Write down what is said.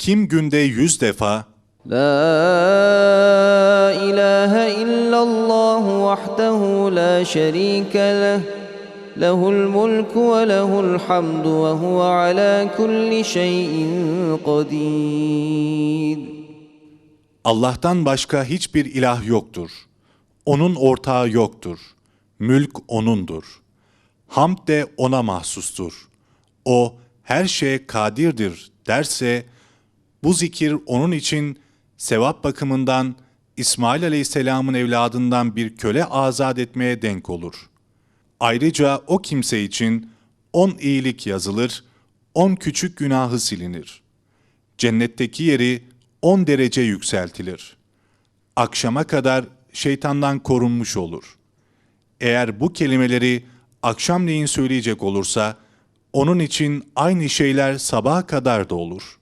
Kim günde yüz defa La ilahe illallah vahdehu la şerike leh lehul mulku ve lehul hamdu ve huve ala kulli şeyin kadir. Allah'tan başka hiçbir ilah yoktur. Onun ortağı yoktur. Mülk O'nundur. Hamd de O'na mahsustur. O her şeye kadirdir derse, bu zikir onun için sevap bakımından İsmail Aleyhisselam'ın evladından bir köle azat etmeye denk olur. Ayrıca o kimse için on iyilik yazılır, on küçük günahı silinir. Cennetteki yeri on derece yükseltilir. Akşama kadar şeytandan korunmuş olur. Eğer bu kelimeleri akşamleyin söyleyecek olursa, onun için aynı şeyler sabaha kadar da olur.''